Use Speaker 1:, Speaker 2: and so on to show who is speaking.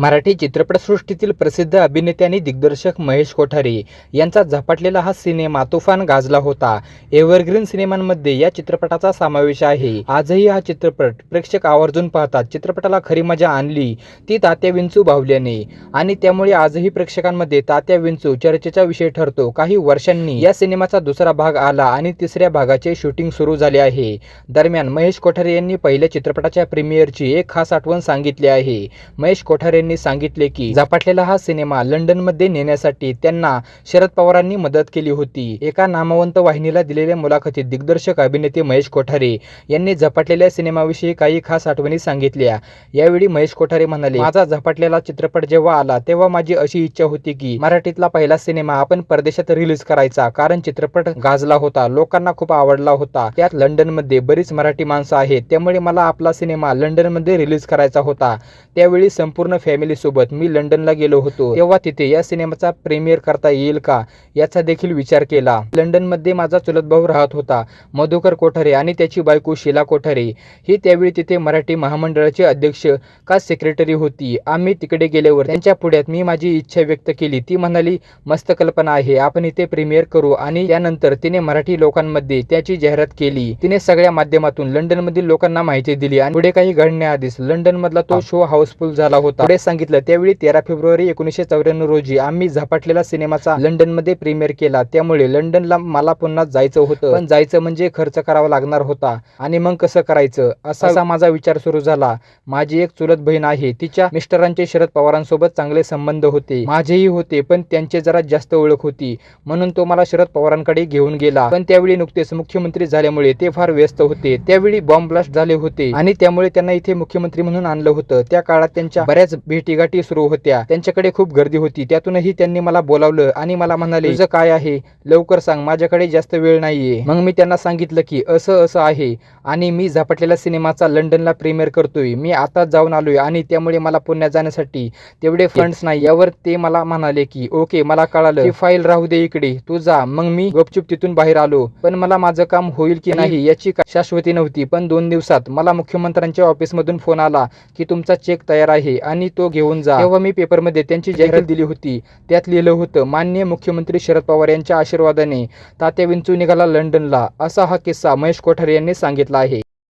Speaker 1: मराठी चित्रपटसृष्टीतील प्रसिद्ध अभिनेते आणि दिग्दर्शक महेश कोठारे यांचा झपाटलेला हा सिनेमा तुफान गाजला होता. एव्हरग्रीन सिनेमांमध्ये या चित्रपटाचा समावेश आहे. आजही हा चित्रपट प्रेक्षक आवर्जून पाहतात. चित्रपटाला खरी मजा आणली ती तात्या विंचू बाहुल्याने. आणि त्यामुळे आजही प्रेक्षकांमध्ये तात्या विंचू चर्चेचा विषय ठरतो. काही वर्षांनी या सिनेमाचा दुसरा भाग आला आणि तिसऱ्या भागाचे शूटिंग सुरू झाले आहे. दरम्यान महेश कोठारे यांनी पहिल्या चित्रपटाच्या प्रीमियरची एक खास आठवण सांगितली आहे. महेश कोठारे यांनी सांगितले की झपाटलेला हा सिनेमा लंडनमध्ये नेण्यासाठी त्यांना शरद पवारांनी मदत केली होती. एका नामवंत वाहिनीला दिलेल्या मुलाखतीत दिग्दर्शक अभिनेते महेश कोठारे यांनी झपाटलेल्या सिनेमाविषयी काही खास आठवणी सांगितल्या. यावेळी महेश कोठारे म्हणाले माझा झपाटलेला चित्रपट जेव्हा आला तेव्हा माझी अशी इच्छा होती की मराठीतला पहिला सिनेमा आपण परदेशात रिलीज करायचा कारण चित्रपट गाजला होता लोकांना खूप आवडला होता. त्यात लंडनमध्ये बरीच मराठी माणसं आहेत त्यामुळे मला आपला सिनेमा लंडनमध्ये रिलीज करायचा होता. त्यावेळी संपूर्ण फॅमिली सोबत मी लंडनला गेलो होतो. तेव्हा तिथे या सिनेमाचा प्रीमियर करता येईल का? याचा देखील विचार केला. लंडनमध्ये माझा चुलत भाऊ राहत होता मधुकर कोठारे आणि त्याची बायको शीला कोठारे. ही त्यावेळी तिथे मराठी महामंडळाचे अध्यक्ष का सेक्रेटरी होती? आम्ही तिकडे गेल्यावर त्यांच्या पुढ्यात मी माझी इच्छा व्यक्त केली. ती म्हणाली मस्त कल्पना आहे. आपण इथे प्रीमियर करू. आणि त्यानंतर तिने मराठी लोकांमध्ये त्याची जाहिरात केली. तिने सगळ्या माध्यमातून लंडन मधील लोकांना माहिती दिली आणि पुढे काही घडण्याआधीच लंडन मधला तो शो हाऊसफुल झाला होता. पुढे सांगितलं त्यावेळी तेरा फेब्रुवारी एकोणीशे चौऱ्याण्णव रोजी आम्ही झपाटलेला सिनेमाचा लंडनमध्ये प्रीमियर केला. त्यामुळे लंडनला मला पुन्हा जायचं होतं. पण जायचं म्हणजे खर्च करावा लागणार होता. आणि मग कसं करायचं? असा असा माझा विचार सुरू झाला. माझी एक चुलत बहीण आहे. तिच्या मिस्टरांचे शरद पवारांसोबत चांगले संबंध होते. माझेही होते पण त्यांचे जरा जास्त ओळख होती. म्हणून तो मला शरद पवारांकडे घेऊन गेला. पण त्यावेळी नुकतेच मुख्यमंत्री झाल्यामुळे ते फार व्यस्त होते. त्यावेळी बॉम्ब ब्लास्ट झाले होते. आणि त्यामुळे त्यांना इथे मुख्यमंत्री म्हणून आणलं होतं. त्या काळात त्यांच्या बऱ्याच भेटीगाठी सुरू होत्या. त्यांच्याकडे खूप गर्दी होती. त्यातूनही त्यांनी मला बोलावलं आणि मला म्हणाले तुझं काय आहे? लवकर सांग. माझ्याकडे जास्त वेळ नाहीये. मग मी त्यांना सांगितलं की असं असं आहे आणि मी झपाटलेल्या सिनेमाचा लंडनला प्रीमियर करतोय. मी आता जाऊन आलोय आणि त्यामुळे मला पुण्यात जाण्यासाठी तेवढे फंड्स नाही. यावर ते मला म्हणाले की ओके मला कळालं. ही फाईल राहू दे इकडे. तू जा. मग मी गपचूप तिथून बाहेर आलो. पण मला माझं काम होईल की नाही याची शाश्वती नव्हती. पण दोन दिवसात मला मुख्यमंत्र्यांच्या ऑफिसमधून फोन आला की तुमचा चेक तयार आहे आणि तो घेऊन जा. तेव्हा मी पेपरमध्ये त्यांची जाहिरात दिली होती. त्यात लिहिलं होतं माननीय मुख्यमंत्री शरद पवार यांच्या आशीर्वादाने तात्या विंचू निघाला लंडनला. असा हा किस्सा महेश कोठारे यांनी सांगितला आहे.